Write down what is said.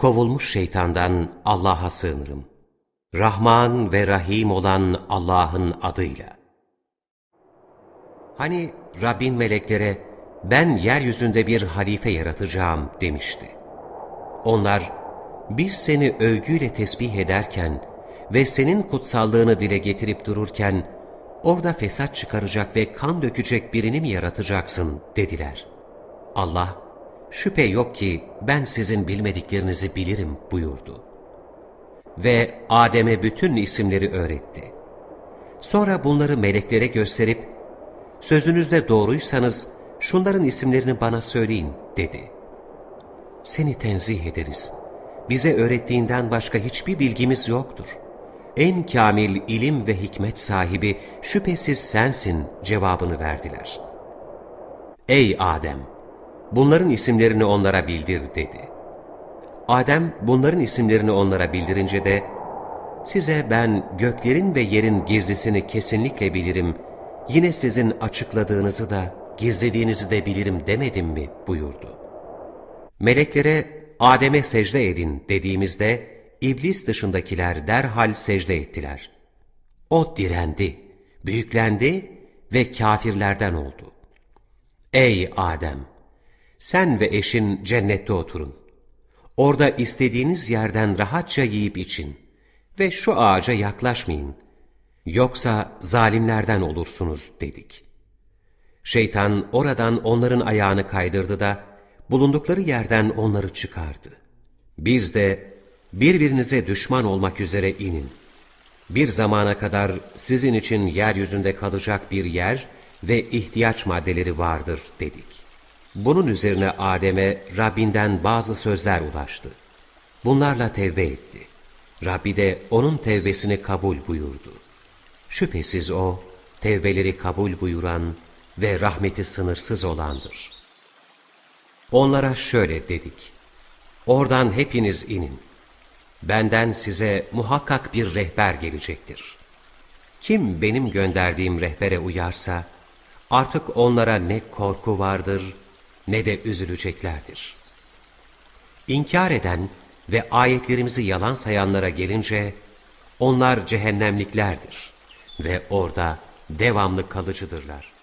kovulmuş şeytandan Allah'a sığınırım. Rahman ve Rahim olan Allah'ın adıyla. Hani Rabbin meleklere ben yeryüzünde bir halife yaratacağım demişti. Onlar biz seni övgüyle tesbih ederken ve senin kutsallığını dile getirip dururken orada fesat çıkaracak ve kan dökecek birini mi yaratacaksın dediler. Allah şüphe yok ki ben sizin bilmediklerinizi bilirim buyurdu. Ve Adem'e bütün isimleri öğretti. Sonra bunları meleklere gösterip sözünüzde doğruysanız şunların isimlerini bana söyleyin dedi. Seni tenzih ederiz. Bize öğrettiğinden başka hiçbir bilgimiz yoktur. En kamil ilim ve hikmet sahibi şüphesiz sensin cevabını verdiler. Ey Adem! Bunların isimlerini onlara bildir dedi. Adem bunların isimlerini onlara bildirince de, size ben göklerin ve yerin gizlisini kesinlikle bilirim, yine sizin açıkladığınızı da gizlediğinizi de bilirim demedim mi buyurdu. Meleklere Adem'e secde edin dediğimizde iblis dışındakiler derhal secde ettiler. O direndi, büyüklendi ve kafirlerden oldu. Ey Adem! Sen ve eşin cennette oturun. Orada istediğiniz yerden rahatça yiyip için ve şu ağaca yaklaşmayın. Yoksa zalimlerden olursunuz dedik. Şeytan oradan onların ayağını kaydırdı da bulundukları yerden onları çıkardı. Biz de birbirinize düşman olmak üzere inin. Bir zamana kadar sizin için yeryüzünde kalacak bir yer ve ihtiyaç maddeleri vardır dedik. Bunun üzerine Adem'e Rabbinden bazı sözler ulaştı. Bunlarla tevbe etti. Rabbi de onun tevbesini kabul buyurdu. Şüphesiz o, tevbeleri kabul buyuran ve rahmeti sınırsız olandır. Onlara şöyle dedik. Oradan hepiniz inin. Benden size muhakkak bir rehber gelecektir. Kim benim gönderdiğim rehbere uyarsa, artık onlara ne korku vardır ne de üzüleceklerdir. İnkar eden ve ayetlerimizi yalan sayanlara gelince, onlar cehennemliklerdir ve orada devamlı kalıcıdırlar.